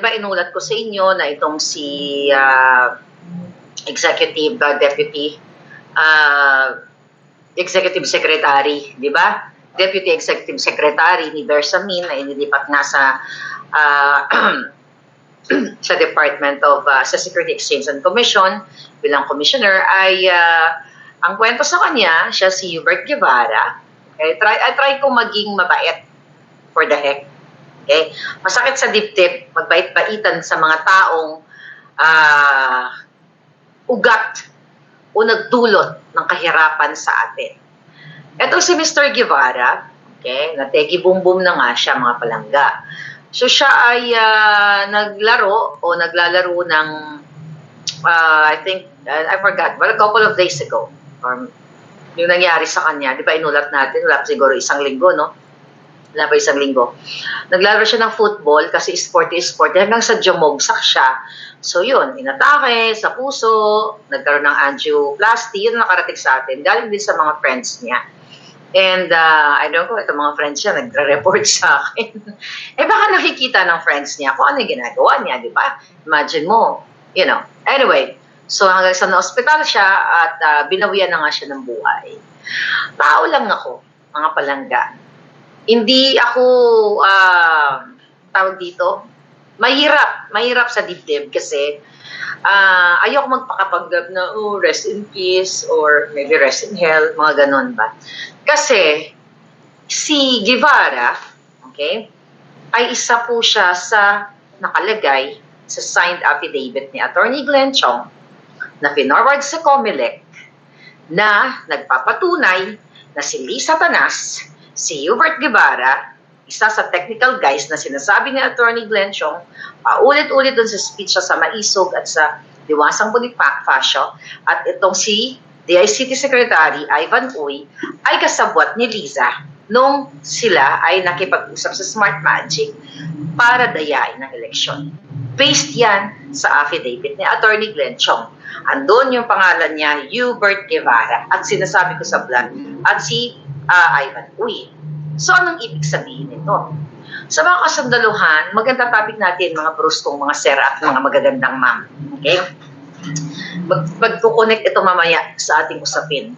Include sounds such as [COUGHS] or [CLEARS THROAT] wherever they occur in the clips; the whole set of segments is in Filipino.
di ba inulat ko sa inyo na itong si ah, Executive ah, Deputy ah, Executive Secretary, di ba? Deputy Executive Secretary ni Bersamin na inilipat nga sa ah, [CLEARS THROAT] sa Department of ah, sa Security Exchange and Commission bilang commissioner ay ah, ang kwento sa kanya, siya si Hubert Guevara. Okay, try I try ko maging mabait for the heck. Okay? Masakit sa dibdib magbait-baitan sa mga taong ah, ugat o nagdulot ng kahirapan sa atin. Ito si Mr. Guevara, okay, nategi boom boom na nga siya mga palangga. So siya ay ah, naglaro o naglalaro ng ah, I think uh, I forgot, well a couple of days ago or yung nangyari sa kanya, di ba inulat natin, wala siguro isang linggo, no? Pa isang linggo. Naglaro siya ng football kasi sporty sporty hanggang sa jumogsak siya. So yun, inatake sa puso, nagkaroon ng angioplasty, yun nakarating sa atin. Galing din sa mga friends niya. And uh, I don't know, itong mga friends niya nagre-report sa akin. [LAUGHS] eh baka nakikita ng friends niya kung ano yung ginagawa niya, di ba? Imagine mo, you know. Anyway, so hanggang sa na-hospital siya at uh, binawian na nga siya ng buhay. Tao lang ako, mga palangga. Hindi ako, ah, tawag dito, mahirap, mahirap sa dibdib kasi ah ayoko magpakapagdab na, oh, rest in peace or maybe rest in hell, mga ganon ba. Kasi si Guevara, okay, ay isa po siya sa nakalagay sa signed affidavit ni Attorney Glenn Chong na pinorward sa COMELEC na nagpapatunay na si Lisa Tanas, si Hubert Guevara, isa sa technical guys na sinasabi ni Attorney Glenn Chong, paulit-ulit dun sa speech siya sa Maisog at sa Diwasang Bonifacio, at itong si DICT Secretary Ivan Uy ay kasabwat ni Liza nung sila ay nakipag-usap sa Smart Magic para dayain ng eleksyon. Based yan sa affidavit ni Attorney Glenn Chong. Andun yung pangalan niya, Hubert Guevara. At sinasabi ko sa vlog, at si ah, Ivan Uy. So, anong ibig sabihin nito? Sa mga kasandaluhan, maganda topic natin, mga bruskong, mga sera at mga magagandang ma'am. Okay? Mag magkukonek ito mamaya sa ating usapin.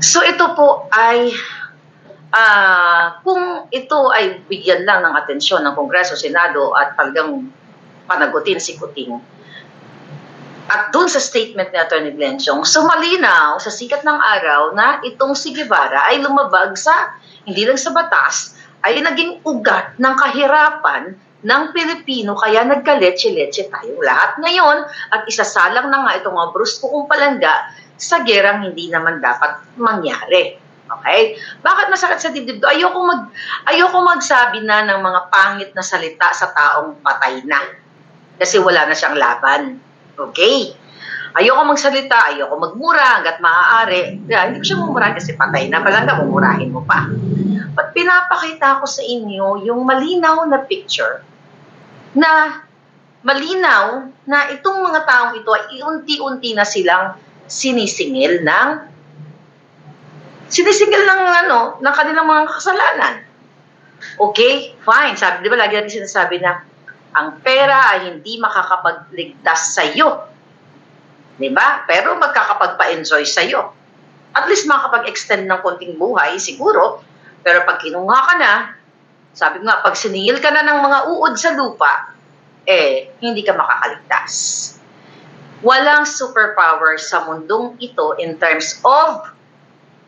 So, ito po ay ah kung ito ay bigyan lang ng atensyon ng Kongreso, Senado at talagang panagutin si Kuting, at doon sa statement ni Atty. Glenn Chong, so malinaw sa sikat ng araw na itong si Guevara ay lumabag sa, hindi lang sa batas, ay naging ugat ng kahirapan ng Pilipino kaya nagkaletse-letse tayong lahat ngayon at isasalang na nga itong mga brusko kong palangga sa gerang hindi naman dapat mangyari. Okay? Bakit masakit sa dibdib to? Ayoko, mag, ayoko magsabi na ng mga pangit na salita sa taong patay na. Kasi wala na siyang laban. Okay? Ayoko magsalita, ayoko magmura hanggat maaari. Yeah, hindi ko siya mumurahin kasi patay na. Palangga, mumurahin mo pa. But pinapakita ko sa inyo yung malinaw na picture na malinaw na itong mga taong ito ay unti-unti na silang sinisingil ng sinisingil ng ano, ng kanilang mga kasalanan. Okay, fine. Sabi, di ba lagi natin sinasabi na ang pera ay hindi makakapagligtas sa iyo. Di ba? Pero magkakapagpa-enjoy sa iyo. At least makakapag-extend ng konting buhay, siguro. Pero pag kinuha ka na, sabi nga, pag siningil ka na ng mga uod sa lupa, eh, hindi ka makakaligtas. Walang superpower sa mundong ito in terms of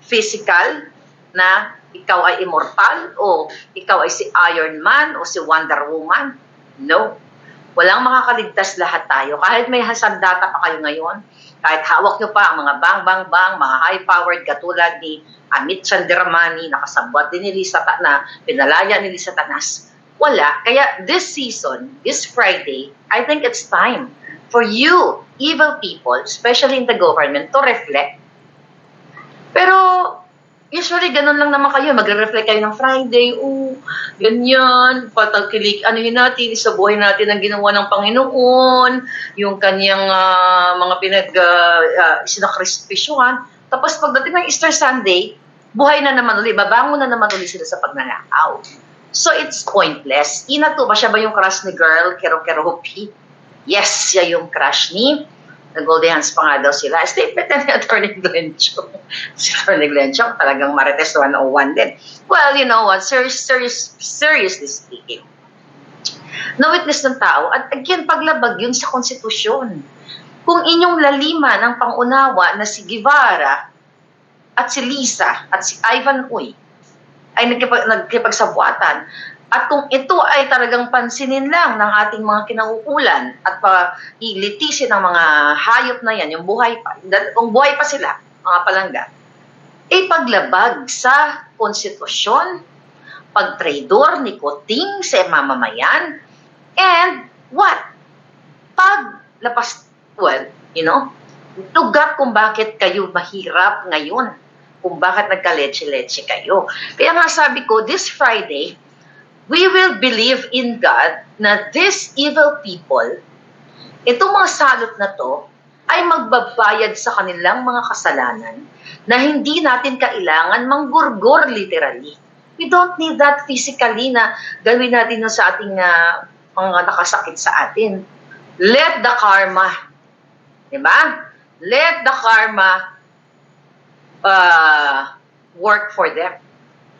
physical na ikaw ay immortal o ikaw ay si Iron Man o si Wonder Woman. No. Walang makakaligtas lahat tayo. Kahit may hasandata pa kayo ngayon, kahit hawak nyo pa ang mga bang bang bang, mga high-powered katulad ni Amit Chandramani, nakasabwat din ni Lisa na pinalaya ni Lisa Tanas. Wala. Kaya this season, this Friday, I think it's time for you, evil people, especially in the government, to reflect. Pero usually ganun lang naman kayo, magre-reflect kayo ng Friday, oh, ganyan, patagkilik, ano yun natin, isabuhay natin ang ginawa ng Panginoon, yung kanyang ah, mga pinag, uh, uh, sinakrispisyuhan. Tapos pagdating ng Easter Sunday, buhay na naman ulit, babangon na naman ulit sila sa pagnanakaw. So it's pointless. Ina to ba siya ba yung crush ni girl, Kero Keropi? Yes, siya yung crush ni Nag-golden hands pa nga daw sila. Statement na ni Atty. Glencho. si Atty. Glencho talagang Marites 101 din. Well, you know what? Serious, serious, seriously speaking. Na-witness ng tao. At again, paglabag yun sa konstitusyon. Kung inyong lalima ng pangunawa na si Guevara at si Lisa at si Ivan Uy ay nagkipag, nagkipagsabuatan at kung ito ay talagang pansinin lang ng ating mga kinauukulan at pa ilitisin ng mga hayop na yan, yung buhay pa, kung buhay pa sila, mga palangga, ay paglabag sa konstitusyon, pagtraidor ni Kuting sa mamamayan, and what? Paglapas, well, you know, lugar kung bakit kayo mahirap ngayon, kung bakit nagka-leche-leche kayo. Kaya nga sabi ko, this Friday, we will believe in God na these evil people, itong mga salot na to, ay magbabayad sa kanilang mga kasalanan na hindi natin kailangan manggurgor literally. We don't need that physically na gawin natin sa ating uh, mga nakasakit sa atin. Let the karma, di ba? Let the karma uh, work for them.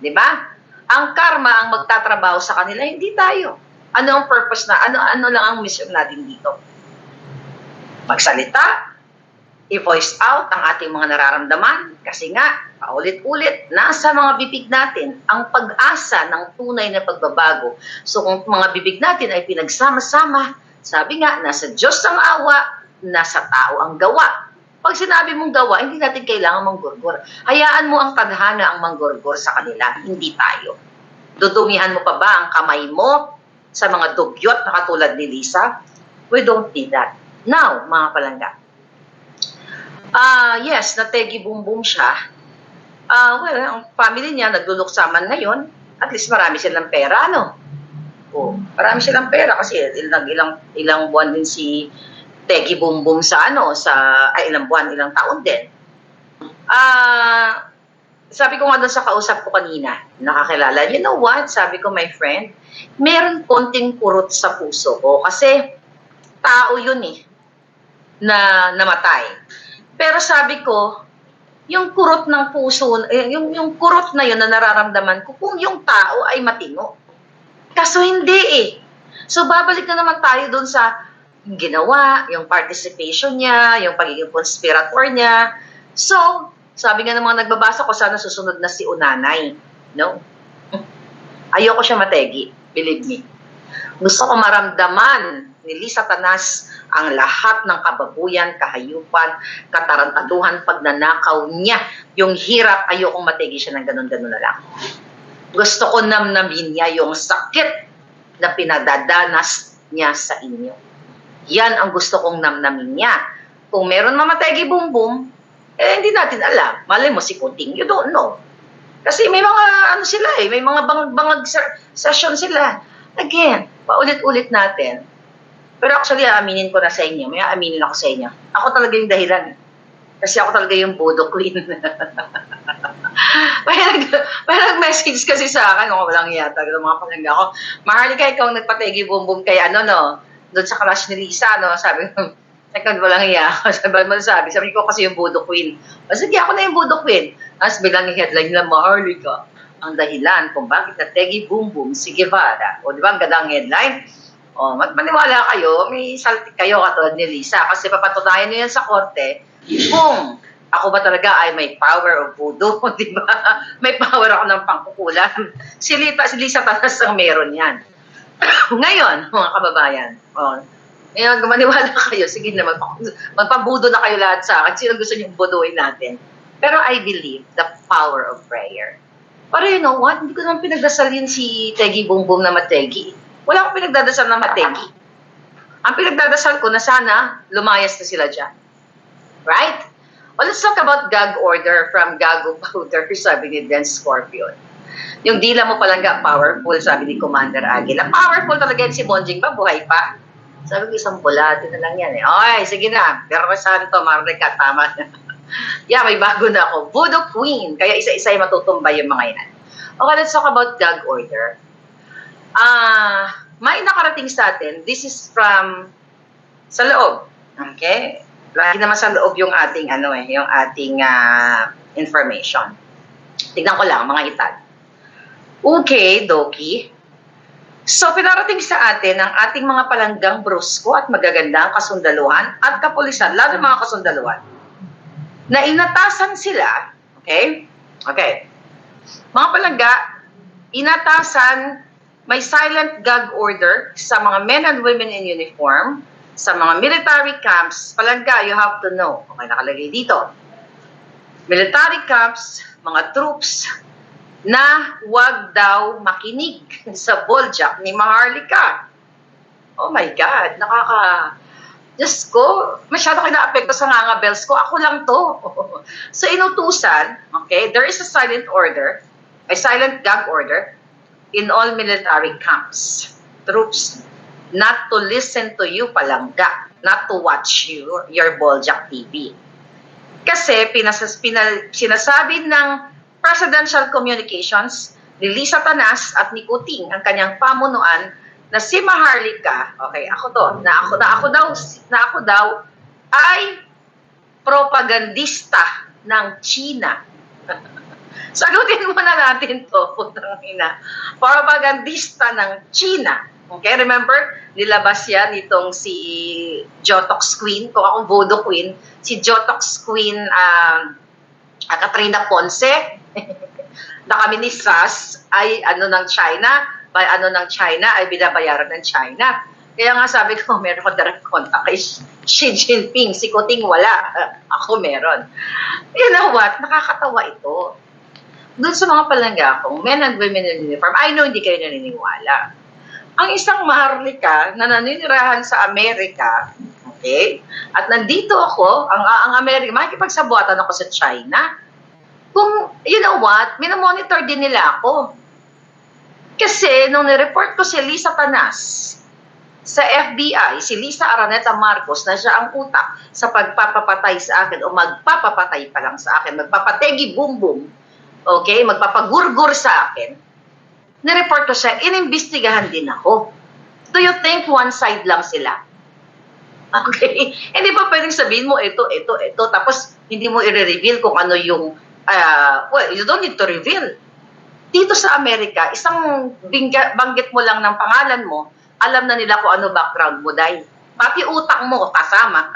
Di ba? Ang karma ang magtatrabaho sa kanila, hindi tayo. Ano ang purpose na? Ano ano lang ang mission natin dito? Magsalita, i-voice out ang ating mga nararamdaman kasi nga, paulit-ulit, nasa mga bibig natin ang pag-asa ng tunay na pagbabago. So kung mga bibig natin ay pinagsama-sama, sabi nga, nasa Diyos ang awa, nasa tao ang gawa. Pag sinabi mong gawa, hindi natin kailangan manggurgur. Hayaan mo ang tadhana ang manggurgur sa kanila, hindi tayo. Dudumihan mo pa ba ang kamay mo sa mga dugyot na katulad ni Lisa? We don't need that. Now, mga palangga. Uh, yes, nategi boom siya. Uh, well, ang family niya nagluluksaman ngayon. At least marami silang pera, no? Oh, marami silang pera kasi ilang ilang ilang buwan din si Boom Boom sa ano, sa ay ilang buwan, ilang taon din. Ah, uh, sabi ko nga doon sa kausap ko kanina, nakakilala, you know what? Sabi ko, my friend, meron konting kurot sa puso ko kasi tao yun eh, na namatay. Pero sabi ko, yung kurot ng puso, eh, yung, yung kurot na yun na nararamdaman ko, kung yung tao ay matino. Kaso hindi eh. So babalik na naman tayo doon sa ginawa, yung participation niya, yung pagiging conspirator niya. So, sabi nga ng mga nagbabasa ko, sana susunod na si Unanay. No? [LAUGHS] Ayoko siya mategi, believe me. Gusto ko maramdaman ni Lisa Tanas ang lahat ng kababuyan, kahayupan, katarantaduhan, pagnanakaw niya. Yung hirap, ayokong mategi siya ng ganun-ganun na lang. Gusto ko namnamin niya yung sakit na pinadadanas niya sa inyo. Yan ang gusto kong namnamin niya. Kung meron mamatay boom boom, eh hindi natin alam. Malay mo si Kunting, you don't know. Kasi may mga ano sila eh, may mga bangag-bangag session sila. Again, paulit-ulit natin. Pero actually, aminin ko na sa inyo. May aminin ako sa inyo. Ako talaga yung dahilan. Kasi ako talaga yung Bodo Queen. [LAUGHS] may, nag, may nag-message kasi sa akin, oh, walang iya talaga mga palangga ko. Maharlika, ikaw nagpategi boom kay ano no, doon sa crush ni Lisa, no? Sabi ko, [LAUGHS] Teka, walang iya ako. [LAUGHS] Sabi mo sabi, sabi ko kasi yung Budo Queen. O sige, ako na yung Budo Queen. Tapos bilang headline nila, Maharlika, ang dahilan kung bakit nategi boom boom si Guevara. O di ba, ang gandang headline? O, maniwala kayo, may saltik kayo katulad ni Lisa. Kasi papatunayan niyo yan sa korte kung ako ba talaga ay may power of voodoo, [LAUGHS] di ba? May power ako ng pangkukulan. Si, Lita, si Lisa Tanas ang meron yan. [COUGHS] Ngayon, mga kababayan, oh, ngayon, maniwala [LAUGHS] kayo, sige na, magpa, magpabudo na kayo lahat sa akin. Sino gusto niyong buduin natin? Pero I believe the power of prayer. Pero you know what? Hindi ko naman pinagdasalin si Tegi Bumbum na mategi. Wala akong pinagdadasal na mategi. Ang pinagdadasal ko na sana lumayas na sila dyan. Right? Well, let's talk about gag order from Gago Powder, [LAUGHS] sabi ni Dan Scorpion. Yung dila mo palang ga, powerful, sabi ni Commander Aguila. Powerful talaga yan si Bonjing pa, buhay pa. Sabi ko, isang bulate na lang yan eh. Okay, sige na. Pero Santo, Marlica, tama na. [LAUGHS] yeah, may bago na ako. Voodoo Queen. Kaya isa-isa ay matutumba yung mga yan. Okay, let's talk about gag order. Ah, may nakarating sa atin. This is from sa loob. Okay? Lagi naman sa loob yung ating ano eh, yung ating ah, information. Tignan ko lang mga itag. Okay, Doki. So, pinarating sa atin ang ating mga palanggang brusko at magagandang kasundaluhan at kapulisan, lalo mga kasundaluhan, na inatasan sila, okay? Okay. Mga palangga, inatasan, may silent gag order sa mga men and women in uniform, sa mga military camps, palangga, you have to know. Okay, nakalagay dito. Military camps, mga troops, na wag daw makinig sa boljak ni Maharlika. Oh my God, nakaka... Diyos ko, masyado kayo naapekto sa nga bells ko. Ako lang to. [LAUGHS] so inutusan, okay, there is a silent order, a silent gag order in all military camps. Troops, not to listen to you palangga, not to watch you, your Boljak TV. Kasi pinasas, pinal, sinasabi ng Presidential Communications ni Lisa Tanas at ni Kuting ang kanyang pamunuan na si Maharlika, okay, ako to, na ako, na ako daw, na ako daw ay propagandista ng China. [LAUGHS] Sagutin muna natin to, putang ina. Propagandista ng China. Okay, remember, nilabas yan itong si Jotox Queen, kung akong Voodoo Queen, si Jotox Queen um, uh, Katrina Ponce, [LAUGHS] na kami ni SAS ay ano ng China, by ano ng China ay binabayaran ng China. Kaya nga sabi ko, [LAUGHS] meron ko direct contact kay Xi Jinping. Si Kuting wala. [LAUGHS] Ako meron. You know what? Nakakatawa ito. Doon sa mga palangga kong men and women in uniform, I know hindi kayo naniniwala. Ang isang maharlika na naninirahan sa Amerika, okay, at nandito ako, ang, ang Amerika, makikipagsabuatan ako sa China, kung, you know what, minomonitor din nila ako. Kasi, nung nireport ko si Lisa Tanas sa FBI, si Lisa Araneta Marcos, na siya ang utak sa pagpapapatay sa akin o magpapapatay pa lang sa akin, magpapategi boom, okay, magpapagurgur sa akin, nireport ko siya, inimbestigahan din ako. Do you think one side lang sila? [LAUGHS] Okay? Hindi ba pwedeng sabihin mo, ito, ito, ito, tapos hindi mo i-reveal kung ano yung, uh, well, you don't need to reveal. Dito sa Amerika, isang bingga, banggit mo lang ng pangalan mo, alam na nila kung ano background mo dahil pati utang mo kasama.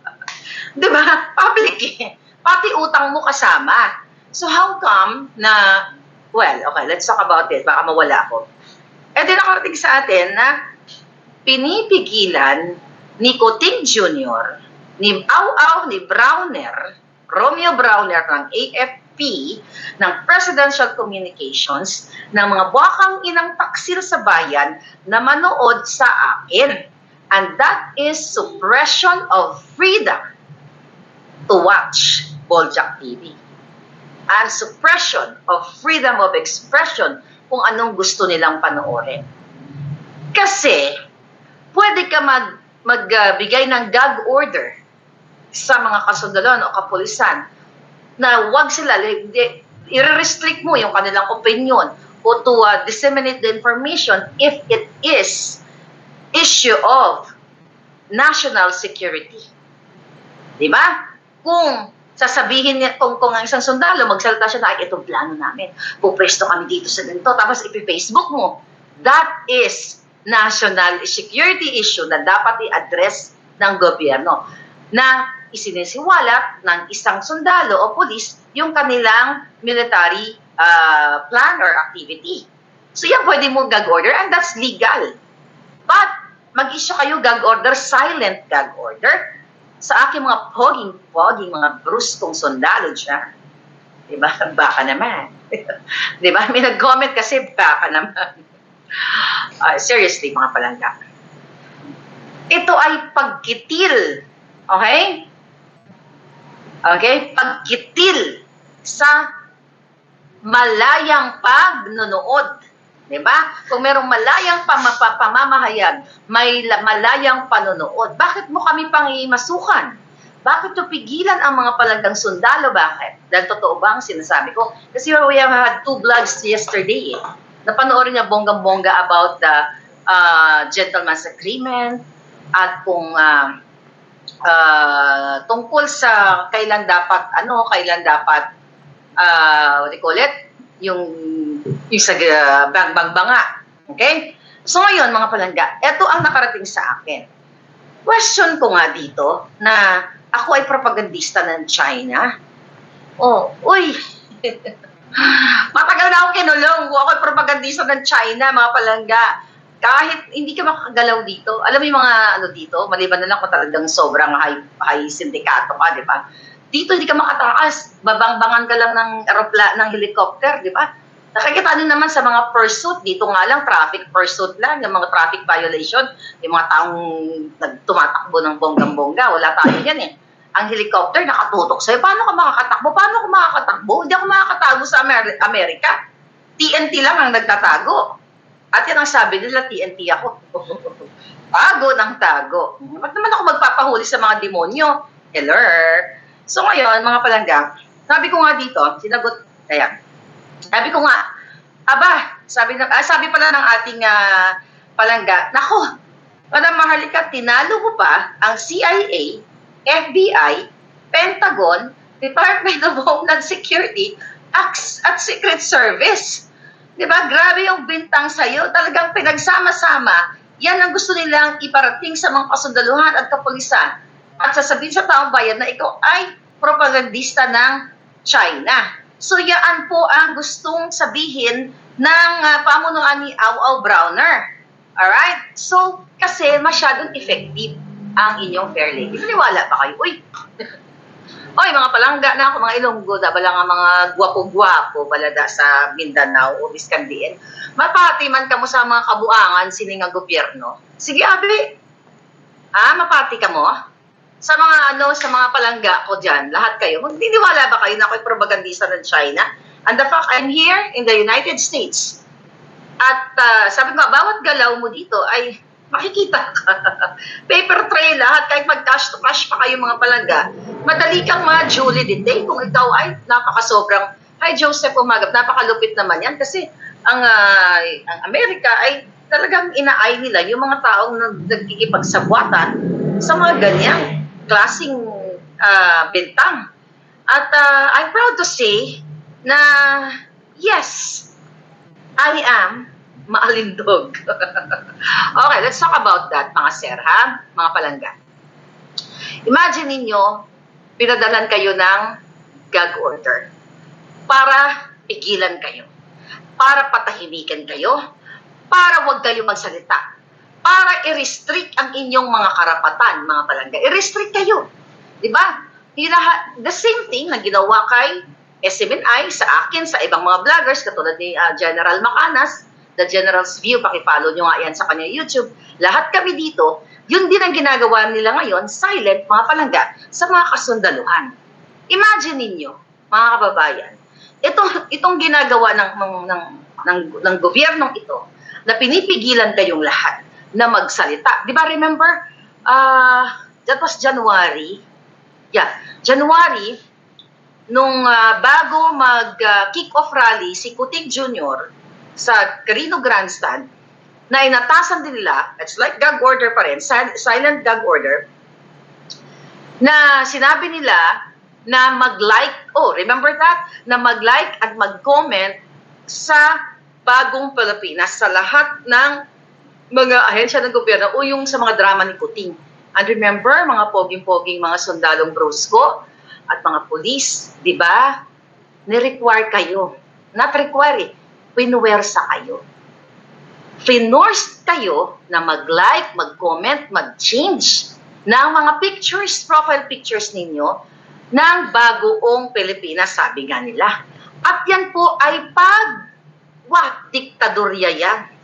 [LAUGHS] Di ba? Public eh. Pati utang mo kasama. So how come na, well, okay, let's talk about it. Baka mawala ako. E di nakarating sa atin na pinipigilan ni Coting Jr., ni Au Au, ni Browner, Romeo Browner ng AFP, ng Presidential Communications, ng mga buwakang inang taksil sa bayan na manood sa akin. And that is suppression of freedom to watch Boljak TV. And suppression of freedom of expression kung anong gusto nilang panoorin. Kasi, pwede ka mag magbigay uh, ng gag order sa mga kasundaluhan o kapulisan na wag sila, i-restrict mo yung kanilang opinion o to uh, disseminate the information if it is issue of national security. Di ba? Kung sasabihin niya, kung, kung ang isang sundalo, magsalita siya na, itong plano namin, pupwesto kami dito sa ganito, tapos ipi-Facebook mo, that is national security issue na dapat i-address ng gobyerno na isinisiwalat ng isang sundalo o polis yung kanilang military uh, plan or activity. So yan pwede mo gag order and that's legal. But mag-issue kayo gag order, silent gag order sa aking mga poging-poging, mga bruskong sundalo dyan. Diba? [LAUGHS] Baka naman. [LAUGHS] diba? May nag-comment kasi baka naman. [LAUGHS] Uh, seriously, mga palangga. Ito ay pagkitil. Okay? Okay? Pagkitil sa malayang pagnunood. Diba? Kung merong malayang pamamahayag, may malayang panonood, bakit mo kami pangimasukan? Bakit to pigilan ang mga palanggang sundalo? Bakit? Dahil totoo ba ang sinasabi ko? Kasi we have had two bloods yesterday eh. napanoorin niya bonggang-bongga about the uh, gentleman's agreement at kung uh, uh, tungkol sa kailan dapat ano, kailan dapat uh, what do you call it? Yung sa uh, bang-bang-banga. Okay? So ngayon mga palangga, ito ang nakarating sa akin. Question ko nga dito na ako ay propagandista ng China. Oh, uy. [LAUGHS] Matagal na ako kinulong. Ako ay propagandista ng China, mga palangga. Kahit hindi ka makakagalaw dito, alam mo yung mga ano dito, maliban na lang kung talagang sobrang high, high sindikato ka, di ba? Dito hindi ka makatakas. Babangbangan ka lang ng aeropla ng helicopter, di ba? Nakikita nyo naman sa mga pursuit, dito nga lang, traffic pursuit lang, yung mga traffic violation, yung mga taong tumatakbo ng bonggang-bongga, wala tayo yan eh. Ang helicopter nakatutok sa'yo, paano ka makakatakbo? Paano ka makakatakbo? Hindi ako makakatago sa Amer- Amerika. TNT lang ang nagtatago. At yan ang sabi nila, TNT ako. [LAUGHS] tago ng tago. Ba't naman ako magpapahuli sa mga demonyo? Hello? So ngayon, mga palangga, sabi ko nga dito, sinagot, kaya, sabi ko nga, aba, sabi, na, ah, sabi pala ng ating ah, palangga, nako, Madam Mahalika, tinalo mo pa ang CIA, FBI, Pentagon, Department of Homeland Security, at Secret Service. Di ba? Grabe yung bintang sa'yo. Talagang pinagsama-sama. Yan ang gusto nilang iparating sa mga kasundaluhan at kapulisan. At sasabihin sa taong bayan na ikaw ay propagandista ng China. So yan po ang gustong sabihin ng uh, pamunuan ni Au Au Browner. Alright? So, kasi masyadong effective ang inyong fair lady. Maniwala pa kayo? Uy! [LAUGHS] Oy, mga palangga na ako, mga ilonggo, dabala nga mga gwapo-gwapo, balada sa Mindanao o Biscandian. Mapati man ka mo sa mga kabuangan, sining nga gobyerno. Sige, abi. Ha, mapati ka mo? Sa mga ano, sa mga palangga ko dyan, lahat kayo, magdiniwala ba kayo na ako'y propagandista ng China? And the fact, I'm here in the United States. At uh, sabi ko, bawat galaw mo dito ay makikita ka. [LAUGHS] Paper trail lahat, kahit mag-cash to cash pa kayo mga palangga, madali kang ma-Julie detail kung ikaw ay napakasobrang, hi Joseph Umagap, napakalupit naman yan kasi ang, uh, ang Amerika ay talagang inaay nila yung mga taong nagkikipagsabwatan sa mga ganyang klasing uh, bintang. At uh, I'm proud to say na yes, I am maalindog. [LAUGHS] okay, let's talk about that, mga sir, ha? Mga palangga. Imagine ninyo, pinadalan kayo ng gag order para pigilan kayo, para patahimikan kayo, para wag kayo magsalita, para i-restrict ang inyong mga karapatan, mga palangga. I-restrict kayo. Di ba? The same thing na ginawa kay SMNI, sa akin, sa ibang mga vloggers, katulad ni uh, General Macanas, The General's View, pakipollow nyo nga yan sa kanya YouTube. Lahat kami dito, yun din ang ginagawa nila ngayon, silent, mga palangga, sa mga kasundaluhan. Imagine ninyo, mga kababayan, itong, itong ginagawa ng, ng, ng, ng, ng gobyernong ito, na pinipigilan kayong lahat na magsalita. Di ba, remember, uh, that was January, yeah, January, nung uh, bago mag-kick-off uh, rally si Kutik Jr. sa Carino Grandstand, na inatasan din nila, it's like gag order pa rin, silent gag order, na sinabi nila na mag-like, oh, remember that? Na mag-like at mag-comment sa bagong Pilipinas sa lahat ng mga ahensya ng gobyerno o yung sa mga drama ni Kuting. And remember, mga poging-poging mga sundalong brosko at mga polis, di ba? Ni-require kayo. Not require eh. Pinuwersa kayo. Finorced kayo na mag-like, mag-comment, mag-change ng mga pictures, profile pictures ninyo ng bagoong Pilipinas, sabi nga nila. At yan po ay pag, wah, diktadorya yan.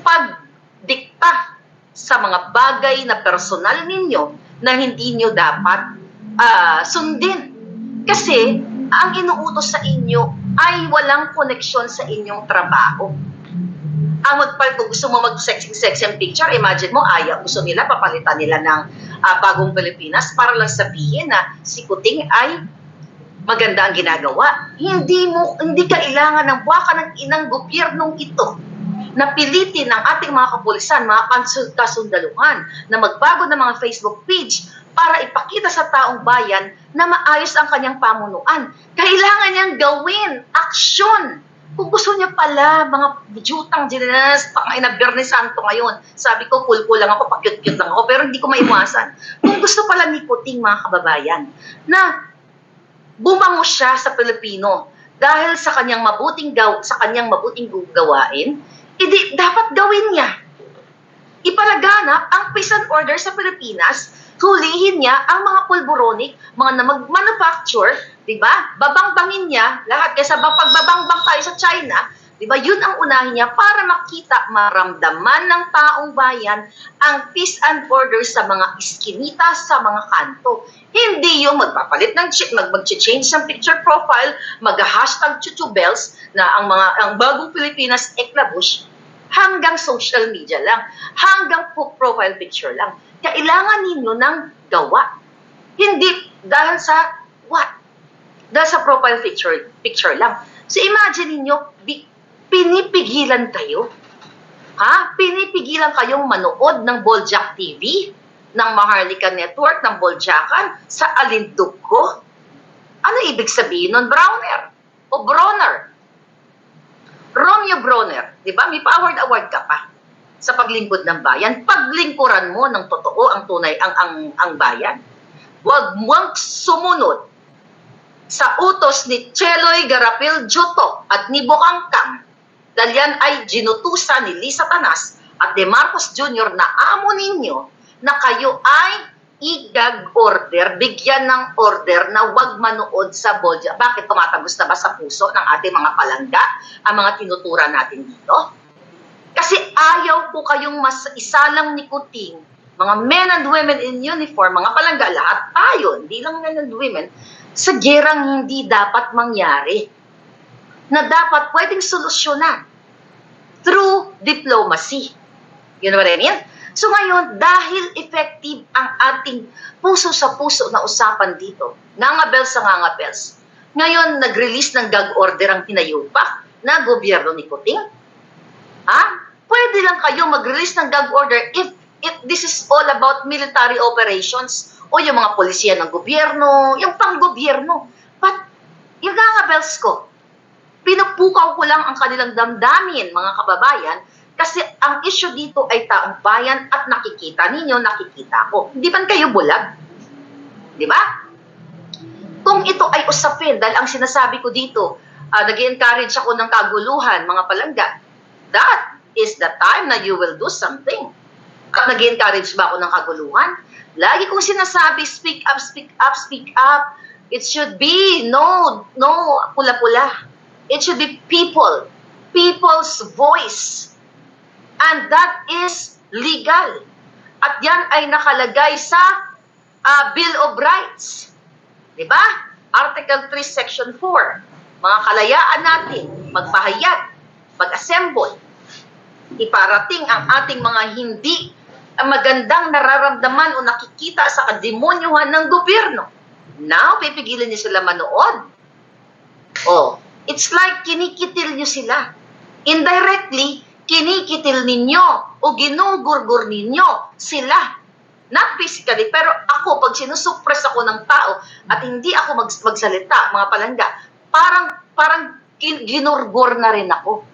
Pagdikta sa mga bagay na personal ninyo na hindi nyo dapat uh, sundin. Kasi ang inuutos sa inyo ay walang koneksyon sa inyong trabaho. Ang magpal kung gusto mo mag-sexy sexy picture, imagine mo, ayaw, gusto nila, papalitan nila ng uh, bagong Pilipinas para lang sabihin na si Kuting ay maganda ang ginagawa. Hindi mo hindi kailangan ng buwaka ng inang gobyernong ito na pilitin ng ating mga kapulisan, mga kasundaluhan na magbago ng mga Facebook page para ipakita sa taong bayan na maayos ang kanyang pamunuan. Kailangan niyang gawin, aksyon. Kung gusto niya pala, mga jutang dinas, pangay na Bernie Santo ngayon, sabi ko, cool-cool lang ako, pakyut-kyut lang ako, pero hindi ko maiwasan. Kung gusto pala ni Puting, mga kababayan, na bumango siya sa Pilipino dahil sa kanyang mabuting gaw sa kanyang mabuting gawain, edi dapat gawin niya. Ipalaganap ang peace and order sa Pilipinas, hulihin niya ang mga pulboronic, mga na mag-manufacture, di ba? Babangbangin niya lahat kaysa ba pagbabangbang tayo sa China, di ba? Yun ang unahin niya para makita, maramdaman ng taong bayan ang peace and order sa mga iskinita, sa mga kanto. Hindi yung magpapalit ng mag mag-change ng picture profile, mag-hashtag tutubels na ang mga ang bagong Pilipinas eklabush hanggang social media lang, hanggang po profile picture lang. Kailangan ninyo ng gawa. Hindi dahil sa what? Dahil sa profile picture picture lang. So imagine ninyo, pinipigilan kayo. Ha? Pinipigilan kayong manood ng Boljak TV, ng Maharlika Network, ng Boljakan, sa alindog ko? Ano ibig sabihin nun, Browner? O Bronner? Romeo Bronner, di ba? May pa-award award ka pa sa paglingkod ng bayan. Paglingkuran mo ng totoo ang tunay ang ang ang bayan. Huwag mong sumunod sa utos ni Cheloy Garapil Juto at ni Bukangkang dahil yan ay ginutusan ni Lisa Tanas at de Marcos Jr. na amo ninyo na kayo ay igag order, bigyan ng order na wag manood sa Bolja. Bakit tumatagos na ba sa puso ng ating mga palangga ang mga tinutura natin dito? Kasi ayaw po kayong mas isalang nikuting, mga men and women in uniform, mga palangga, lahat tayo, hindi lang men and women, sa gerang hindi dapat mangyari na dapat pwedeng solusyonan through diplomacy. You know what I mean? So ngayon, dahil effective ang ating puso sa puso na usapan dito, ngangabel sa ngangabels, ngayon nag-release ng gag order ang tinayupa na gobyerno ni Puting. Ha? Pwede lang kayo mag-release ng gag order if, if this is all about military operations o yung mga polisiya ng gobyerno, yung pang-gobyerno. But, yung ngangabels ko, pinupukaw ko lang ang kanilang damdamin, mga kababayan, kasi ang issue dito ay taong bayan at nakikita ninyo, nakikita ko. Hindi ba kayo bulag? Di ba? Kung ito ay usapin, dahil ang sinasabi ko dito, uh, nag encourage ako ng kaguluhan, mga palangga, that is the time na you will do something. At nag encourage ba ako ng kaguluhan? Lagi kong sinasabi, speak up, speak up, speak up. It should be, no, no, pula-pula. It should be people. People's voice. And that is legal. At yan ay nakalagay sa uh, Bill of Rights. Di ba? Article 3, Section 4. Mga kalayaan natin, magpahayag, mag-assemble, iparating ang ating mga hindi magandang nararamdaman o nakikita sa kademonyuhan ng gobyerno. Now, pipigilan niyo sila manood. Oh, it's like kinikitil niyo sila. Indirectly, kinikitil ninyo o ginugurgur ninyo sila. Not physically, pero ako, pag sinusuppress ako ng tao at hindi ako mag- magsalita, mga palangga, parang, parang ginurgur na rin ako.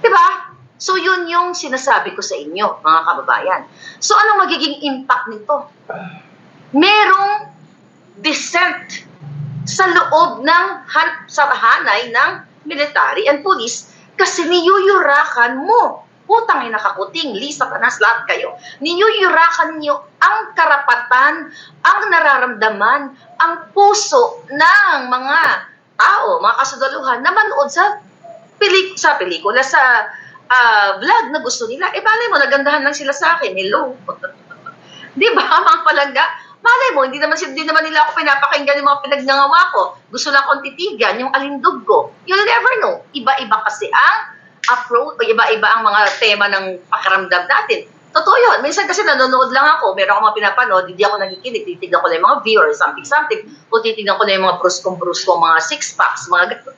Diba? So, yun yung sinasabi ko sa inyo, mga kababayan. So, anong magiging impact nito? Merong dissent sa loob ng han- sa hanay ng military and police kasi niyuyurakan mo. Putang ina kakuting, Lisa, Tanas, lahat kayo. Niyuyurakan niyo ang karapatan, ang nararamdaman, ang puso ng mga tao, mga kasundaluhan na manood sa, pelik sa pelikula, sa ah, vlog na gusto nila. Eh, malay mo, nagandahan lang sila sa akin. Hello. [LAUGHS] Di ba, mga palangga? Malay mo, hindi naman, hindi naman nila ako pinapakinggan yung mga pinagnangawa ko. Gusto lang akong titigan, yung alindog ko. You'll never know. Iba-iba kasi ang approach, o iba-iba ang mga tema ng pakiramdam natin. Totoo yun. Minsan kasi nanonood lang ako, meron ako mga pinapanood, hindi ako nakikinig, titignan ko na yung mga viewers, something-something, o titignan ko na yung mga pruskong-pruskong, mga six-packs, mga ganun.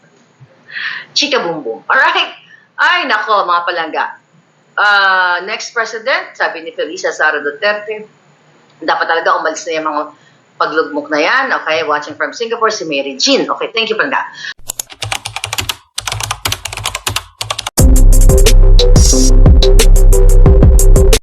Chika boom. Alright? Ay, nako, mga palangga. Ah, next president, sabi ni Felisa Sara Duterte, dapat talaga umalis na yung mga paglugmok na yan. Okay, watching from Singapore, si Mary Jean. Okay, thank you, palangga.